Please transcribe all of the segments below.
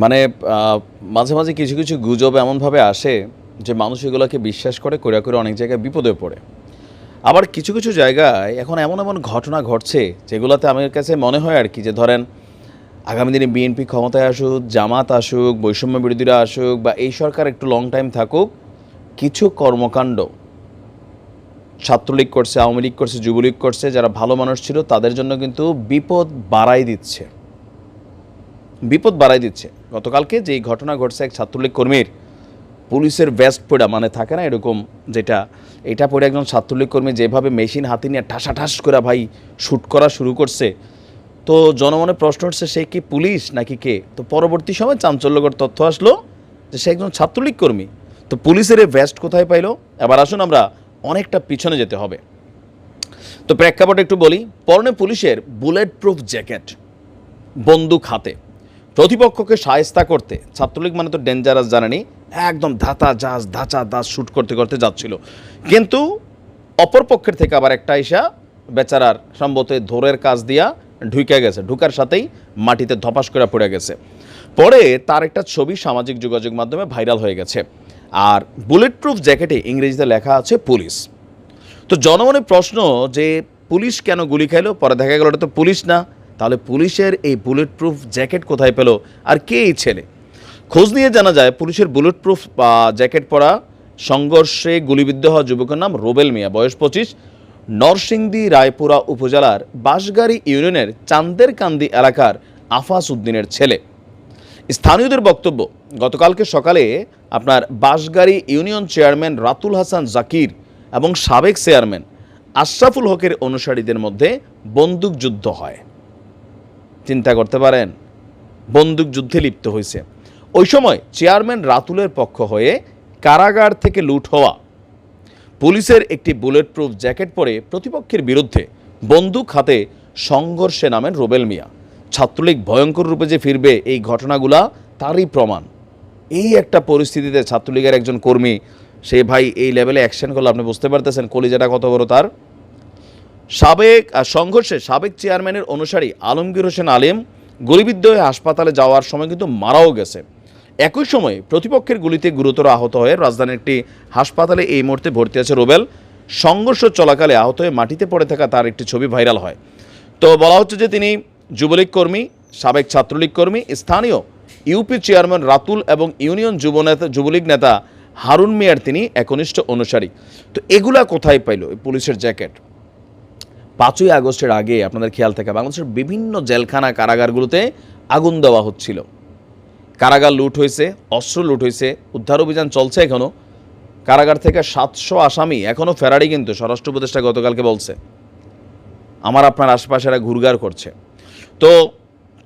মানে মাঝে মাঝে কিছু কিছু গুজব এমনভাবে আসে যে মানুষ এগুলোকে বিশ্বাস করে করে করে অনেক জায়গায় বিপদে পড়ে। আবার কিছু কিছু জায়গায় এখন এমন এমন ঘটনা ঘটছে যেগুলোতে আমার কাছে মনে হয় আর কি যে ধরেন, আগামী দিনে বিএনপি ক্ষমতায় আসুক, জামাত আসুক, বৈষম্য বিরোধীরা আসুক বা এই সরকার একটু লং টাইম থাকুক, কিছু কর্মকাণ্ড ছাত্রলীগ করছে, আওয়ামী লীগ করছে, যুবলীগ করছে, যারা ভালো মানুষ ছিল, তাদের জন্য কিন্তু বিপদ বাড়াই দিচ্ছে। বিপদ বাড়াই দিচ্ছে। গতকালকে যে ঘটনা ঘটছে এক ছাত্রলীগ কর্মীর, পুলিশের ভেস্ট পড়া মানে থাকে না এরকম যেটা, এটা পরে একজন ছাত্রলীগ কর্মী যেভাবে মেশিন হাতে নিয়ে ঠাসা ঠাস করে ভাই শ্যুট করা শুরু করছে। তো জনমনে প্রশ্ন উঠছে, সে কি পুলিশ নাকি কে? তো পরবর্তী সময় চাঞ্চল্যকর তথ্য আসলো যে সে একজন ছাত্রলীগ কর্মী। তো পুলিশের এই ভেস্ট কোথায় পাইলো? এবার আসুন আমরা অনেকটা পিছনে যেতে হবে। তো প্রেক্ষাপটে একটু বলি, পরনে পুলিশের বুলেট প্রুফ জ্যাকেট বন্দুক হাতে। প্রতিপক্ষকে সায়স্তা করতে ছাত্রলীগ মানে তো ডেঞ্জারাস জানেনি, একদম ধাতা জাজ ধাঁচা দাস শ্যুট করতে করতে যাচ্ছিল। কিন্তু অপর পক্ষের থেকে আবার একটা ইসা বেচারার সম্ভবত ধরের কাজ দিয়া ঢুকে গেছে, ঢুকার সাথেই মাটিতে ধপাস করে পড়ে গেছে। পরে তার একটা ছবি সামাজিক যোগাযোগ মাধ্যমে ভাইরাল হয়ে গেছে। আর বুলেট প্রুফ জ্যাকেটে ইংরেজিতে লেখা আছে পুলিশ। তো জনমনের প্রশ্ন যে, পুলিশ কেন গুলি খাইলো? পরে দেখা গেল এটা তো পুলিশ না। তাহলে পুলিশের এই বুলেট প্রুফ জ্যাকেট কোথায় পেল? আর কে এই ছেলে? খোঁজ নিয়ে জানা যায় পুলিশের বুলেট প্রুফ জ্যাকেট পরা সংঘর্ষে গুলিবিদ্ধ হওয়া যুবকের নাম রোবেল মিয়া, বয়স পঁচিশ, নরসিংদী রায়পুরা উপজেলার বাঁশগাড়ি ইউনিয়নের চান্দের কান্দি এলাকার আফাস উদ্দিনের ছেলে। স্থানীয়দের বক্তব্য, গতকালকে সকালে আপনার বাঁশগাড়ি ইউনিয়ন চেয়ারম্যান রাতুল হাসান জাকির এবং সাবেক চেয়ারম্যান আশরাফুল হকের অনুসারীদের মধ্যে বন্দুকযুদ্ধ হয়। চিন্তা করতে পারেন? বন্দুক যুদ্ধে লিপ্ত হয়েছে ওই সময় চেয়ারম্যান রাতুলের পক্ষ হয়ে কারাগার থেকে লুট হওয়া। পুলিশের একটি বুলেট প্রুফ জ্যাকেট পরে প্রতিপক্ষের বিরুদ্ধে বন্দুক হাতে সংঘর্ষে নামেন রোবেল মিয়া। ছাত্রলীগ ভয়ঙ্কর রূপে যে ফিরবে এই ঘটনাগুলা তারই প্রমাণ। এই একটা পরিস্থিতিতে ছাত্রলীগের একজন কর্মী, সে ভাই এই লেভেলে অ্যাকশন করলে আপনি বুঝতে পারতেছেন কলিজাটা কত বড় তার। সাবেক সংঘর্ষে সাবেক চেয়ারম্যানের অনুসারী আলমগীর হোসেন আলিম গুলিবিদ্ধ হয়ে হাসপাতালে যাওয়ার সময় কিন্তু মারাও গেছে। একই সময় প্রতিপক্ষের গুলিতে গুরুতর আহত হয়ে রাজধানীর একটি হাসপাতালে এই মুহূর্তে ভর্তি আছে রোবেল। সংঘর্ষ চলাকালে আহত হয়ে মাটিতে পড়ে থাকা তার একটি ছবি ভাইরাল হয়। তো বলা হচ্ছে যে তিনি যুবলীগ কর্মী, সাবেক ছাত্রলীগ কর্মী, স্থানীয় ইউপি চেয়ারম্যান রাতুল এবং ইউনিয়ন যুব নেতা যুবলীগ নেতা হারুন মিয়ার তিনি একনিষ্ঠ অনুসারী। তো এগুলা কোথায় পাইল পুলিশের জ্যাকেট? পাঁচই আগস্টের আগে আপনাদের খেয়াল থাকে, বাংলাদেশের বিভিন্ন জেলখানা কারাগারগুলোতে আগুন দেওয়া হচ্ছিল। কারাগার লুট হয়েছে, অস্ত্র লুট হয়েছে, উদ্ধার অভিযান চলছে এখনও কারাগার থেকে সাতশো আসামি এখনও ফেরারি কিন্তু স্বরাষ্ট্র উপদেষ্টা গতকালকে বলছে। আমার আপনার আশপাশে এরা ঘুরঘার করছে। তো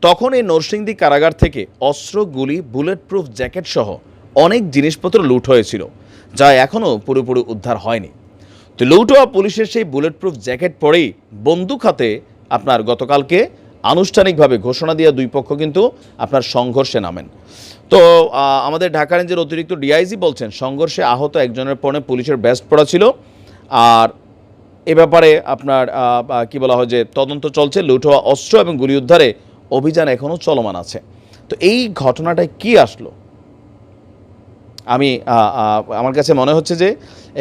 তখন এই নরসিংদী কারাগার থেকে অস্ত্র, গুলি বুলেট প্রুফ জ্যাকেট সহ অনেক জিনিসপত্র লুট হয়েছিল, যা এখনও পুরোপুরি উদ্ধার হয়নি। তো লুট হওয়া পুলিশের সেই বুলেট প্রুফ জ্যাকেট পরেই বন্দুক হাতে আপনার গতকালকে আনুষ্ঠানিকভাবে ঘোষণা দিয়ে দুই পক্ষ কিন্তু আপনার সংঘর্ষে নামেন। তো আমাদের ঢাকা রেঞ্জের অতিরিক্ত ডিআইজি বলছেন, সংঘর্ষে আহত একজনের পরে পুলিশের ব্যস্ট পড়া ছিল। আর এ ব্যাপারে আপনার কি বলা হয় যে তদন্ত চলছে লুট হওয়া অস্ত্র এবং গুলি উদ্ধারে অভিযান এখনও চলমান আছে। তো এই ঘটনাটায় কি আসলো? আমি আমার কাছে মনে হচ্ছে যে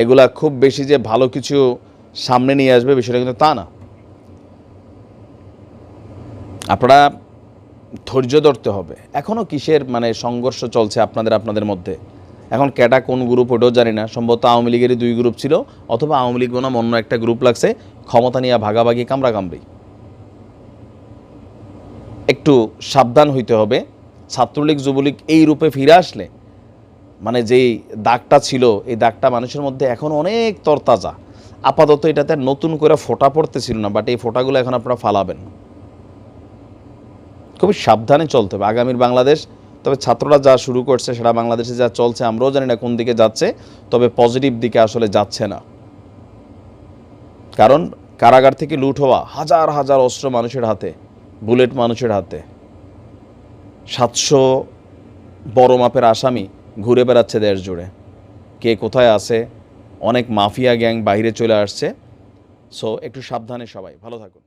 এগুলা খুব বেশি যে ভালো কিছু সামনে নিয়ে আসবে বিষয়টা কিন্তু তা না। আপনারা ধৈর্য ধরতে হবে। এখনও কিসের মানে সংঘর্ষ চলছে আপনাদের আপনাদের মধ্যে? এখন ক্যাটা কোন গ্রুপ ওটাও জানি না। সম্ভবত আওয়ামী লীগেরই দুই গ্রুপ ছিল, অথবা আওয়ামী লীগ বনাম অন্য একটা গ্রুপ লাগছে, ক্ষমতা নিয়ে ভাগাভাগি, কামড়াকামড়ি। একটু সাবধান হইতে হবে। ছাত্রলীগ, যুবলীগ এই রূপে ফিরে আসলে মানে যেই দাগটা ছিল, এই দাগটা মানুষের মধ্যে এখন অনেক তরতাজা। আপাতত এটাতে নতুন করে ফোঁটা পড়তেছিল না বাট এই ফোঁটাগুলো এখন আপনারা ফালাবেন। খুবই সাবধানে চলতে হবে। আগামীর বাংলাদেশ, তবে ছাত্ররা যা শুরু করছে, সেটা বাংলাদেশে যা চলছে, আমরাও জানি না কোন দিকে যাচ্ছে, তবে পজিটিভ দিকে আসলে যাচ্ছে না। কারণ কারাগার থেকে লুট হওয়া হাজার হাজার অস্ত্র মানুষের হাতে, বুলেট মানুষের হাতে। সাতশো বড় মাপের আসামি ঘুরে বেড়াচ্ছে দেশ জুড়ে। কে কোথায় আছে? অনেক মাফিয়া গ্যাং বাইরে চলে আসছে। সো, একটু সাবধানে সবাই। ভালো থাকুন।